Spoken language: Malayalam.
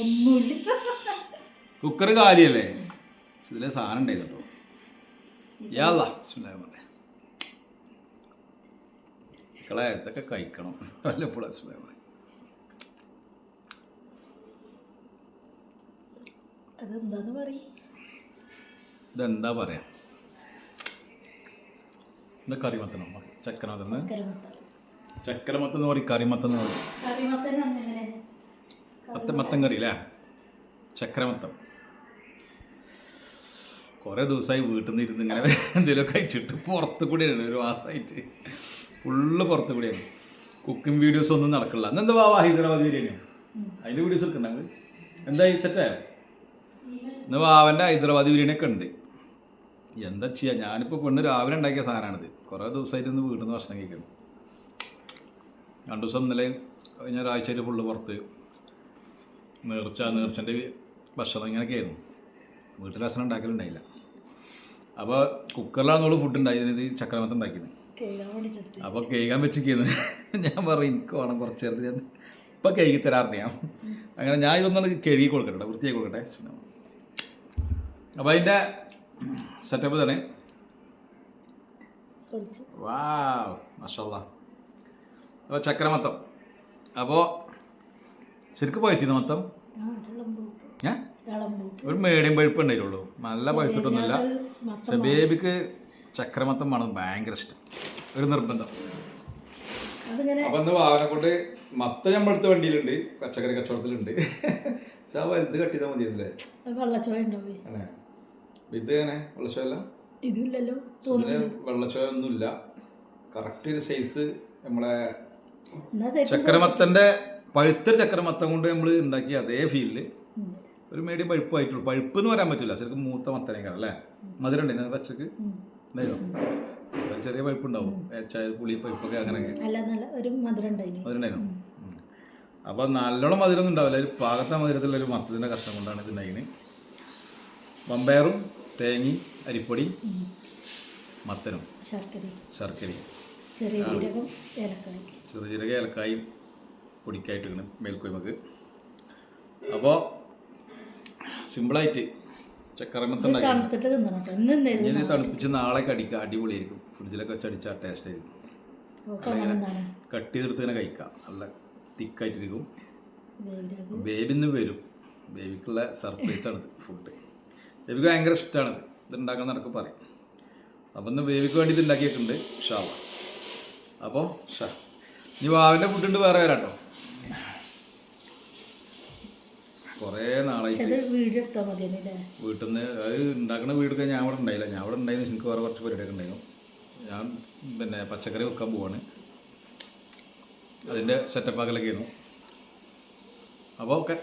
ഒന്നുമില്ല. കുക്കർ കാലിയല്ലേ? ഇതിലെ സാധനം ഉണ്ടായിരുന്നു കേട്ടോ മക്കളെ ഇതൊക്കെ കഴിക്കണം. വല്ലപ്പോഴും പറയും. ഇതെന്താ പറയാ? ഇത് കറിമത്തനോ ചക്കരമത്തന്ന് കറിമത്ത ചക്കരമത്തെന്ന് പറയും കറിമത്തെന്ന് പറയും. കറിമത്തന്നെ അങ്ങനെ മത്തൻ മത്തൻ കറി അല്ലേ? ചക്കരമത്തം കുറേ ദിവസമായി വീട്ടിൽ നിന്ന് ഇരുന്ന് ഇങ്ങനെ എന്തെങ്കിലും കഴിച്ചിട്ട് പുറത്ത് കൂടിയാണ് ഒരു മാസമായിട്ട്. ഫുള്ള് പുറത്ത് കൂടിയാണ് കുക്കിംഗ് വീഡിയോസ് ഒന്നും നടക്കില്ല. അന്ന് എന്താ വാ ഹൈദരാബാദ് ബിരിയാണിയോ അതിന്റെ വീഡിയോസ് ഒക്കെ എന്താ എന്തായി? സെറ്റായോ ഇന്ന് വാവന്റെ ഹൈദരാബാദ് ബിരിയാണി ഒക്കെ ഉണ്ട്. എന്താ ചെയ്യുക ഞാനിപ്പോൾ പെണ്ണ് രാവിലെ ഉണ്ടാക്കിയ സാധനമാണിത്. കുറേ ദിവസമായിട്ട് ഇന്ന് വീട്ടിൽ നിന്ന് ഭക്ഷണം കഴിക്കണം. രണ്ടു ദിവസം ഇന്നലെ കഴിഞ്ഞ ഒരാഴ്ചയിൽ ഫുള്ള് പുറത്ത്. നേർച്ച നേർച്ചന്റെ ഭക്ഷണം ഇങ്ങനെയൊക്കെ ആയിരുന്നു. വീട്ടിൽ ഭക്ഷണം ഉണ്ടാക്കലുണ്ടായില്ല. അപ്പോൾ കുക്കറിലാണ് നമ്മൾ ഫുഡ് ഉണ്ടായിരുന്നത് ചക്രമത്തം ഉണ്ടാക്കിയത്. അപ്പോൾ കേൾക്കാൻ വെച്ചിരിക്കുന്നത് ഞാൻ പറയും എനിക്ക് വേണം കുറച്ച് നേരത്തിൽ ഞാൻ ഇപ്പം കേൾക്കി തരാറുണ്ട് ഞാൻ. അങ്ങനെ ഞാൻ ഇതൊന്നും കഴുകി കൊടുക്കട്ടെ വൃത്തിയായി കൊടുക്കട്ടെ. അപ്പോൾ അതിന്റെ സെറ്റപ്പ് തന്നെ. വാ മഷല്ല. അപ്പോൾ ചക്രമത്തം. അപ്പോൾ ശരിക്കും പഴുത്തിന്ന് മത്തം? ഇളമ്പൂപ്പ് ഒരു മീഡിയം പഴുപ്പ് ഉണ്ടായിട്ടുള്ളൂ. നല്ല പഴുത്തിട്ടൊന്നുമില്ല. മത്തം പക്ഷെ ബേബിക്ക് ചക്രമത്തം വേണം ഭയങ്കര ഇഷ്ടം. ഒരു നിർബന്ധം. അപ്പം ഇന്ന് വാഹനം കൊണ്ട് മത്ത നമ്മളടുത്ത വണ്ടിയിലുണ്ട്. പച്ചക്കറി കച്ചവടത്തിലുണ്ട്. പക്ഷെ ആ വലുത് കട്ടിയതാ മതിയല്ലേ ഇത് എങ്ങനെ? ഇതില്ലല്ലോ. ഒന്നുമില്ല കറക്റ്റ് ഒരു സൈസ് നമ്മളെ ചക്രമത്തന്റെ പഴുത്തൊരു ചക്രമത്തം കൊണ്ട് നമ്മൾ ഉണ്ടാക്കിയ അതേ ഫീലിൽ. ഒരു മീഡിയം പഴുപ്പായിട്ടുള്ളൂ. പഴുപ്പ് എന്ന് പറയാൻ പറ്റില്ല. ശരിക്കും മൂത്ത മത്തനേക്കാരം അല്ലേ? മധുരം ഉണ്ടായിരുന്നു പച്ചക്ക്? ഒരു ചെറിയ പഴുപ്പുണ്ടാവും. പുളി പഴുപ്പൊക്കെ അങ്ങനെ. അപ്പൊ നല്ലോണം മധുരം ഒന്നും ഉണ്ടാവില്ല. ഒരു പാകത്തെ മധുരത്തിലുള്ള ഒരു മത്തത്തിന്റെ കഷ്ടം കൊണ്ടാണ് ഇത് ഉണ്ടായിരുന്നത് വമ്പയറും തേങ്ങി അരിപ്പൊടി മത്തനും. ശർക്കര. ശർക്കരയും ചെറിയ ജീരകം ഏലക്കായി. പൊടിക്കായിട്ട് ഇങ്ങനെ മേൽക്കൊയ്മക്ക് അപ്പോൾ സിമ്പിളായിട്ട് ചക്കരമത്തം ഉണ്ടാക്കി തണുത്തിട്ട് തിന്നണം കേട്ടോ. ഇന്ന് ഇനി എന്തായിരുന്നു ഇത് തണുപ്പിച്ച് നാളെ കടിക്കുക അടിപൊളിയായിരിക്കും. ഫ്രിഡ്ജിലൊക്കെ വെച്ച് അടിച്ചാൽ ടേസ്റ്റ് ആയിരിക്കും. കട്ട് ചെയ്തെടുത്ത് തന്നെ കഴിക്കാം. നല്ല തിക്കായിട്ടിരിക്കും. ബേബിന്ന് വരും. ബേബിക്കുള്ള സർപ്രൈസാണ് ഫുഡ് ബേബിക്ക് ഭയങ്കര ഇഷ്ടമാണ് ഇത്. ഉണ്ടാക്കണം എന്നൊക്കെ പറയും. അപ്പം ഇന്ന് ബേബിക്ക് വേണ്ടി ഇത് ഉണ്ടാക്കിയിട്ടുണ്ട് ഷാവ അപ്പോൾ ഷാ. ഇനി വാവിന്റെ ഫുഡ് വേറെ വരാട്ടോ. കുറേ പക്ഷെ നാളായിട്ട് വീട്ടിൽ നിന്ന് അത് ഉണ്ടാക്കുന്ന വീടൊക്കെ ഞാൻ അവിടെ ഉണ്ടായില്ല ഞാൻ അവിടെ ഉണ്ടായിരുന്നു എനിക്ക് വേറെ കുറച്ച് പരിപാടിയൊക്കെ ഉണ്ടായിരുന്നു ഞാൻ പിന്നെ പച്ചക്കറി വെക്കാൻ പോവാണ്. അതിന്റെ സെറ്റപ്പ് ആക്കലൊക്കെ ആയിരുന്നു. അപ്പോൾ ഓക്കെ